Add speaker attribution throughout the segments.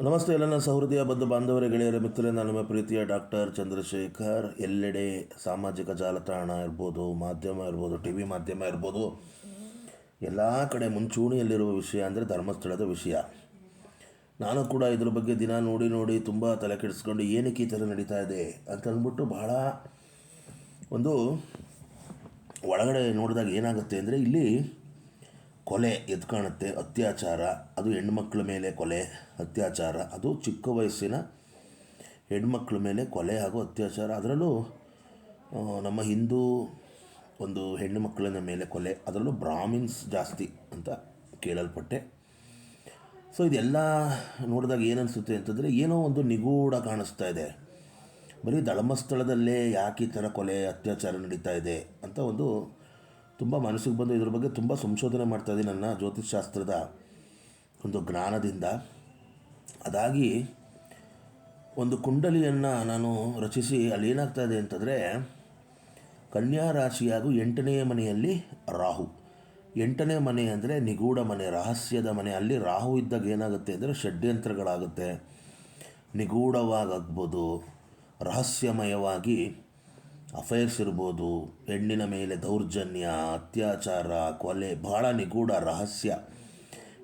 Speaker 1: ನಮಸ್ತೆ ಎಲ್ಲ ಸಹೃದಯ ಬಂಧು ಬಾಂಧವರ, ಗೆಳೆಯರ, ಮಿತ್ರರೇ ನನ್ನ ಪ್ರೀತಿಯ ಡಾಕ್ಟರ್ ಚಂದ್ರಶೇಖರ್. ಎಲ್ಲೆಡೆ ಸಾಮಾಜಿಕ ಜಾಲತಾಣ ಇರ್ಬೋದು, ಮಾಧ್ಯಮ ಇರ್ಬೋದು, ಟಿ ವಿ ಮಾಧ್ಯಮ ಇರ್ಬೋದು, ಎಲ್ಲ ಕಡೆ ಮುಂಚೂಣಿಯಲ್ಲಿರುವ ವಿಷಯ ಅಂದರೆ ಧರ್ಮಸ್ಥಳದ ವಿಷಯ. ನಾನು ಕೂಡ ಇದ್ರ ಬಗ್ಗೆ ದಿನ ನೋಡಿ ನೋಡಿ ತುಂಬ ತಲೆ ಕೆಡಿಸ್ಕೊಂಡು ಏನಕ್ಕೆ ಈ ಥರ ನಡೀತಾ ಇದೆ ಅಂತ ಅಂದ್ಬಿಟ್ಟು ಬಹಳ ಒಂದು ಒಳಗಡೆ ನೋಡಿದಾಗ ಏನಾಗುತ್ತೆ ಅಂದರೆ ಇಲ್ಲಿ ಕೊಲೆ ಎದ್ದು ಕಾಣುತ್ತೆ ಅತ್ಯಾಚಾರ, ಅದು ಹೆಣ್ಮಕ್ಳ ಮೇಲೆ ಕೊಲೆ, ಅತ್ಯಾಚಾರ, ಅದು ಚಿಕ್ಕ ವಯಸ್ಸಿನ ಹೆಣ್ಮಕ್ಳ ಮೇಲೆ ಕೊಲೆ ಹಾಗೂ ಅತ್ಯಾಚಾರ. ಅದರಲ್ಲೂ ನಮ್ಮ ಹಿಂದೂ ಒಂದು ಹೆಣ್ಣು ಮಕ್ಕಳನ್ನ ಮೇಲೆ ಕೊಲೆ, ಅದರಲ್ಲೂ ಬ್ರಾಹ್ಮಿನ್ಸ್ ಜಾಸ್ತಿ ಅಂತ ಕೇಳಲ್ಪಟ್ಟೆ. ಸೊ, ಇದೆಲ್ಲ ನೋಡಿದಾಗ ಏನನ್ಸುತ್ತೆ ಅಂತಂದರೆ, ಏನೋ ಒಂದು ನಿಗೂಢ ಕಾಣಿಸ್ತಾ ಇದೆ. ಬರೀ ಧರ್ಮಸ್ಥಳದಲ್ಲೇ ಯಾಕೆ ಈ ಥರ ಕೊಲೆ, ಅತ್ಯಾಚಾರ ನಡೀತಾ ಇದೆ ಅಂತ ಒಂದು ತುಂಬ ಮನಸ್ಸಿಗೆ ಬಂದು ಇದ್ರ ಬಗ್ಗೆ ತುಂಬ ಸಂಶೋಧನೆ ಮಾಡ್ತಾ ಇದ್ದೀನಿ ನನ್ನ ಜ್ಯೋತಿಷ್ಶಾಸ್ತ್ರದ ಒಂದು ಜ್ಞಾನದಿಂದ. ಅದಾಗಿ ಒಂದು ಕುಂಡಲಿಯನ್ನು ನಾನು ರಚಿಸಿ ಅಲ್ಲಿ ಏನಾಗ್ತಾ ಇದೆ ಅಂತಂದರೆ, ಕನ್ಯಾ ರಾಶಿ ಹಾಗೂ ಮನೆಯಲ್ಲಿ ರಾಹು. ಎಂಟನೇ ಮನೆ ಅಂದರೆ ನಿಗೂಢ ಮನೆ, ರಹಸ್ಯದ ಮನೆ. ಅಲ್ಲಿ ರಾಹು ಇದ್ದಾಗ ಏನಾಗುತ್ತೆ ಅಂದರೆ ಷಡ್ಯಂತ್ರಗಳಾಗುತ್ತೆ. ನಿಗೂಢವಾಗಬಹುದು ರಹಸ್ಯಮಯವಾಗಿ ಅಫೈರ್ಸ್ ಇರ್ಬೋದು, ಹೆಣ್ಣಿನ ಮೇಲೆ ದೌರ್ಜನ್ಯ, ಅತ್ಯಾಚಾರ, ಕೊಲೆ, ಬಹಳ ನಿಗೂಢ ರಹಸ್ಯ.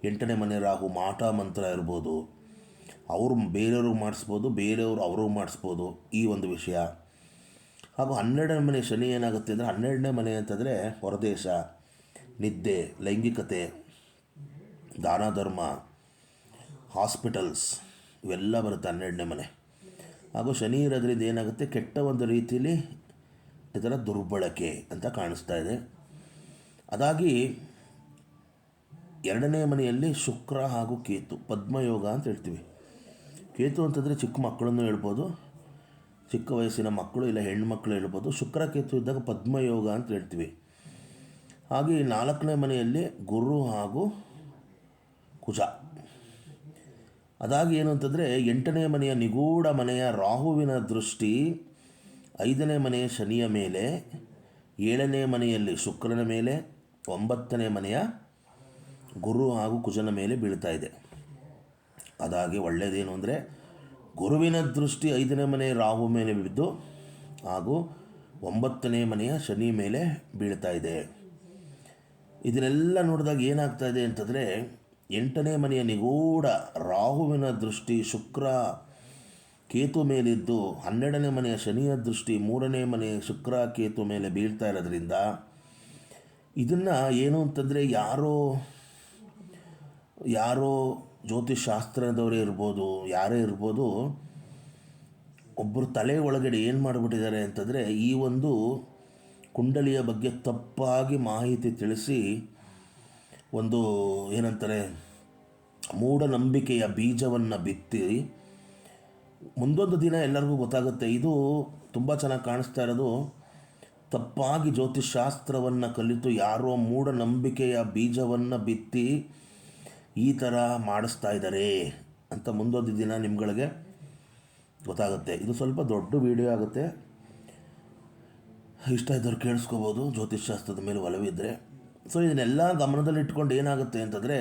Speaker 1: ಎಂಟನೇ ಮನೆ ರಾಹು ಮಾಟ ಮಂತ್ರ ಇರ್ಬೋದು. ಅವರು ಬೇರೆಯವ್ರಿಗೆ ಮಾಡಿಸ್ಬೋದು, ಬೇರೆಯವರು ಅವರು ಮಾಡಿಸ್ಬೋದು ಈ ಒಂದು ವಿಷಯ. ಹಾಗೂ ಹನ್ನೆರಡನೇ ಮನೆ ಶನಿ ಏನಾಗುತ್ತೆ ಅಂದರೆ ಹನ್ನೆರಡನೇ ಮನೆ ಅಂತಂದರೆ ಹೊರದೇಶ, ನಿದ್ದೆ, ಲೈಂಗಿಕತೆ, ದಾನ ಧರ್ಮ, ಹಾಸ್ಪಿಟಲ್ಸ್, ಇವೆಲ್ಲ ಬರುತ್ತೆ ಹನ್ನೆರಡನೇ ಮನೆ. ಹಾಗೂ ಶನಿ ಇರೋದ್ರಿಂದ ಏನಾಗುತ್ತೆ, ಕೆಟ್ಟ ಒಂದು ರೀತಿಯಲ್ಲಿ ಇದರ ದುರ್ಬಳಕೆ ಅಂತ ಕಾಣಿಸ್ತಾ ಇದೆ. ಅದಾಗಿ ಎರಡನೇ ಮನೆಯಲ್ಲಿ ಶುಕ್ರ ಹಾಗೂ ಕೇತು, ಪದ್ಮಯೋಗ ಅಂತ ಹೇಳ್ತೀವಿ. ಕೇತು ಅಂತಂದರೆ ಚಿಕ್ಕ ಮಕ್ಕಳನ್ನು ಹೇಳ್ಬೋದು, ಚಿಕ್ಕ ವಯಸ್ಸಿನ ಮಕ್ಕಳು ಇಲ್ಲ ಹೆಣ್ಮಕ್ಳು ಹೇಳ್ಬೋದು, ಶುಕ್ರ ಕೇತು ಇದ್ದಾಗ ಪದ್ಮಯೋಗ ಅಂತ ಹೇಳ್ತೀವಿ. ಹಾಗೆ ನಾಲ್ಕನೇ ಮನೆಯಲ್ಲಿ ಗುರು ಹಾಗೂ ಕುಜ. ಅದಾಗಿ ಏನು ಅಂತಂದರೆ ಎಂಟನೇ ಮನೆಯ ನಿಗೂಢ ಮನೆಯ ರಾಹುವಿನ ದೃಷ್ಟಿ ಐದನೇ ಮನೆಯ ಶನಿಯ ಮೇಲೆ, ಏಳನೇ ಮನೆಯಲ್ಲಿ ಶುಕ್ರನ ಮೇಲೆ, ಒಂಬತ್ತನೇ ಮನೆಯ ಗುರು ಹಾಗೂ ಕುಜನ ಮೇಲೆ ಬೀಳ್ತಾ ಇದೆ. ಅದಾಗಿ ಒಳ್ಳೆಯದೇನು ಅಂದರೆ, ಗುರುವಿನ ದೃಷ್ಟಿ ಐದನೇ ಮನೆ ರಾಹು ಮೇಲೆ ಬಿದ್ದು, ಹಾಗೂ ಒಂಬತ್ತನೇ ಮನೆಯ ಶನಿ ಮೇಲೆ ಬೀಳ್ತಾ ಇದೆ. ಇದನ್ನೆಲ್ಲ ನೋಡಿದಾಗ ಏನಾಗ್ತಾ ಇದೆ ಅಂತಂದರೆ, ಎಂಟನೇ ಮನೆಯ ನಿಗೂಢ ರಾಹುವಿನ ದೃಷ್ಟಿ ಶುಕ್ರ ಕೇತು ಮೇಲಿದ್ದು ಹನ್ನೆರಡನೇ ಮನೆಯ ಶನಿಯ ದೃಷ್ಟಿ ಮೂರನೇ ಮನೆ ಶುಕ್ರ ಕೇತು ಮೇಲೆ ಬೀಳ್ತಾ ಇರೋದ್ರಿಂದ ಇದನ್ನು ಏನು ಅಂತಂದರೆ ಯಾರೋ ಯಾರೋ ಜ್ಯೋತಿಷಾಸ್ತ್ರದವರೇ ಇರ್ಬೋದು, ಯಾರೇ ಇರ್ಬೋದು ಒಬ್ಬರು ತಲೆ ಒಳಗಡೆ ಏನು ಮಾಡಿಬಿಟ್ಟಿದ್ದಾರೆ ಅಂತಂದರೆ ಈ ಒಂದು ಕುಂಡಲಿಯ ಬಗ್ಗೆ ತಪ್ಪಾಗಿ ಮಾಹಿತಿ ತಿಳಿಸಿ ಒಂದು ಏನಂತಾರೆ, ಮೂಢನಂಬಿಕೆಯ ಬೀಜವನ್ನು ಬಿತ್ತಿ ಮುಂದೊಂದು ದಿನ ಎಲ್ಲರಿಗೂ ಗೊತ್ತಾಗುತ್ತೆ, ಇದು ತುಂಬ ಚೆನ್ನಾಗಿ ಕಾಣಿಸ್ತಾ ಇರೋದು. ತಪ್ಪಾಗಿ ಜ್ಯೋತಿಷಾಸ್ತ್ರವನ್ನು ಕಲಿತು ಯಾರೋ ಮೂಢನಂಬಿಕೆಯ ಬೀಜವನ್ನು ಬಿತ್ತಿ ಈ ಥರ ಮಾಡಿಸ್ತಾ ಇದ್ದಾರೆ ಅಂತ ಮುಂದೊಂದು ದಿನ ನಿಮ್ಗಳಿಗೆ ಗೊತ್ತಾಗುತ್ತೆ. ಇದು ಸ್ವಲ್ಪ ದೊಡ್ಡ ವಿಡಿಯೋ ಆಗುತ್ತೆ. ಇಷ್ಟ ಇದ್ದವ್ರು ಕೇಳಿಸ್ಕೋಬೋದು, ಜ್ಯೋತಿಷ್ಶಾಸ್ತ್ರದ ಮೇಲೆ ಒಲವಿದ್ದರೆ ಸೊ ಇದನ್ನೆಲ್ಲ ಗಮನದಲ್ಲಿಟ್ಕೊಂಡು ಏನಾಗುತ್ತೆ ಅಂತಂದರೆ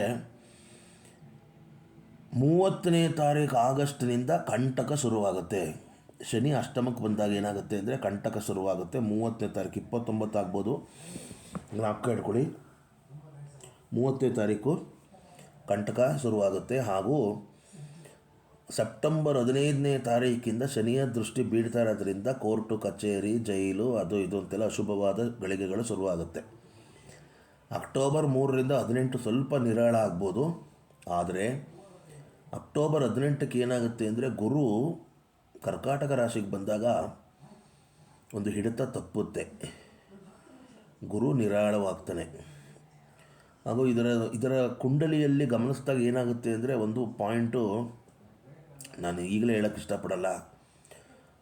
Speaker 1: ಮೂವತ್ತನೇ ತಾರೀಕು ಆಗಸ್ಟ್ನಿಂದ ಕಂಟಕ ಶುರುವಾಗುತ್ತೆ. ಶನಿ ಅಷ್ಟಮಕ್ಕೆ ಬಂದಾಗ ಏನಾಗುತ್ತೆ ಅಂದರೆ ಕಂಟಕ ಶುರುವಾಗುತ್ತೆ. ಮೂವತ್ತನೇ ತಾರೀಕು ಇಪ್ಪತ್ತೊಂಬತ್ತು ಆಗ್ಬೋದು. ಜ್ಞಾಪಕ ಇಟ್ಕೊಳ್ಳಿ ಮೂವತ್ತನೇ ತಾರೀಕು ಕಂಟಕ ಶುರುವಾಗುತ್ತೆ ಹಾಗೂ ಸೆಪ್ಟೆಂಬರ್ ಹದಿನೈದನೇ ತಾರೀಕಿಂದ ಶನಿಯ ದೃಷ್ಟಿ ಬೀಳ್ತಾ ಇರೋದ್ರಿಂದ ಕೋರ್ಟು, ಕಚೇರಿ, ಜೈಲು, ಅದು ಇದು ಅಂತೆಲ್ಲ ಅಶುಭವಾದ ಗಳಿಗೆಗಳು ಶುರುವಾಗುತ್ತೆ. ಅಕ್ಟೋಬರ್ ಮೂರರಿಂದ ಹದಿನೆಂಟು ಸ್ವಲ್ಪ ನಿರಾಳ ಆಗ್ಬೋದು. ಆದರೆ ಅಕ್ಟೋಬರ್ ಹದಿನೆಂಟಕ್ಕೆ ಏನಾಗುತ್ತೆ ಅಂದರೆ ಗುರು ಕರ್ಕಾಟಕ ರಾಶಿಗೆ ಬಂದಾಗ ಒಂದು ಹಿಡಿತ ತಪ್ಪುತ್ತೆ. ಗುರು ನಿರಾಳವಾಗ್ತಾನೆ. ಹಾಗೂ ಇದರ ಇದರ ಕುಂಡಲಿಯಲ್ಲಿ ಗಮನಿಸಿದಾಗ ಏನಾಗುತ್ತೆ ಅಂದರೆ ಒಂದು ಪಾಯಿಂಟು ನಾನು ಈಗಲೇ ಹೇಳೋಕ್ಕೆ ಇಷ್ಟಪಡಲ್ಲ.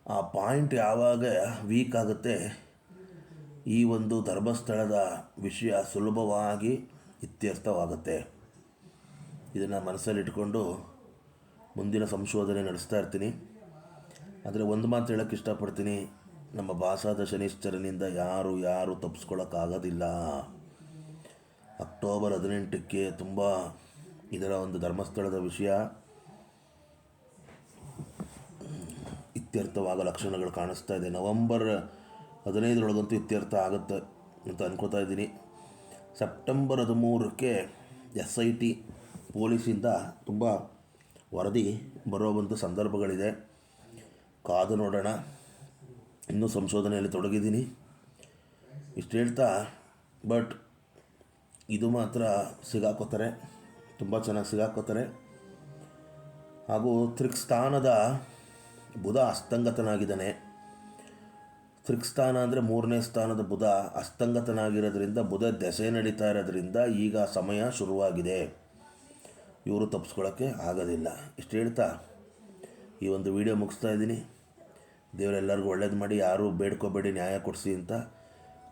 Speaker 1: ಆ ಪಾಯಿಂಟ್ ಯಾವಾಗ ವೀಕ್ ಆಗುತ್ತೆ ಈ ಒಂದು ಧರ್ಮಸ್ಥಳದ ವಿಷಯ ಸುಲಭವಾಗಿ ಇತ್ಯರ್ಥವಾಗುತ್ತೆ. ಇದನ್ನು ಮನಸ್ಸಲ್ಲಿಟ್ಕೊಂಡು ಮುಂದಿನ ಸಂಶೋಧನೆ ನಡೆಸ್ತಾ ಇರ್ತೀನಿ. ಆದರೆ ಒಂದು ಮಾತು ಹೇಳೋಕ್ಕೆ ಇಷ್ಟಪಡ್ತೀನಿ. ನಮ್ಮ ಭಾಸಾದ ಶನಿಶ್ಚರನಿಂದ ಯಾರು ಯಾರು ತಪ್ಪಿಸ್ಕೊಳ್ಳೋಕ್ಕಾಗೋದಿಲ್ಲ ಅಕ್ಟೋಬರ್ ಹದಿನೆಂಟಕ್ಕೆ ತುಂಬ ಇದರ ಒಂದು ಧರ್ಮಸ್ಥಳದ ವಿಷಯ. ಇತ್ಯರ್ಥವಾಗೋ ಲಕ್ಷಣಗಳು ಕಾಣಿಸ್ತಾ ಇದೆ. ನವಂಬರ್ ಹದಿನೈದರೊಳಗಂತೂ ಇತ್ಯರ್ಥ ಆಗುತ್ತೆ ಅಂತ ಅನ್ಕೋತಾ ಇದ್ದೀನಿ. ಸೆಪ್ಟೆಂಬರ್ ಹದಿಮೂರಕ್ಕೆ ಎಸ್ ಐ ಟಿ ಪೊಲೀಸಿಂದ ತುಂಬ ವರದಿ ಬರೋ ಸಂದರ್ಭಗಳಿದೆ. ಕಾದು ನೋಡೋಣ. ಇನ್ನೂ ಸಂಶೋಧನೆಯಲ್ಲಿ ತೊಡಗಿದ್ದೀನಿ. ಇಷ್ಟು ಹೇಳ್ತಾ, ಬಟ್ ಇದು ಮಾತ್ರ ಸಿಗಾಕೋತಾರೆ. ತುಂಬ ಚೆನ್ನಾಗಿ ಸಿಗಾಕೋತಾರೆ. ಹಾಗೂ ತ್ರಿಕ್ಸ್ಥಾನದ ಬುಧ ಅಸ್ತಂಗತನಾಗಿದ್ದಾನೆ. ತ್ರಿಕ್ಸ್ಥಾನ ಅಂದರೆ ಮೂರನೇ ಸ್ಥಾನದ ಬುಧ ಅಸ್ತಂಗತನಾಗಿರೋದ್ರಿಂದ ಬುಧ ದೆಸೆ ನಡೀತಾ ಇರೋದ್ರಿಂದ ಈಗ ಸಮಯ ಶುರುವಾಗಿದೆ. ಇವರು ತಪ್ಪಿಸ್ಕೊಳ್ಳೋಕ್ಕೆ ಆಗೋದಿಲ್ಲ. ಇಷ್ಟು ಹೇಳ್ತಾ? ಈ ಒಂದು ವಿಡಿಯೋ ಮುಗಿಸ್ತಾ ಇದ್ದೀನಿ. ದೇವರೆಲ್ಲರಿಗೂ ಒಳ್ಳೇದು ಮಾಡಿ, ಯಾರೂ ಬೇಡ್ಕೋಬೇಡಿ, ನ್ಯಾಯ ಕೊಡಿಸಿ ಅಂತ.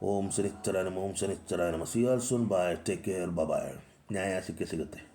Speaker 1: ಓಂ ಶನಿಶ್ಚರ ನಮ್ಮ ಓಂ ಶನಿಶ್ಚರ ನಮ್ಮ see all soon bye take care bye ನ್ಯಾಯ ಸಿಕ್ಕೇ ಸಿಗುತ್ತೆ.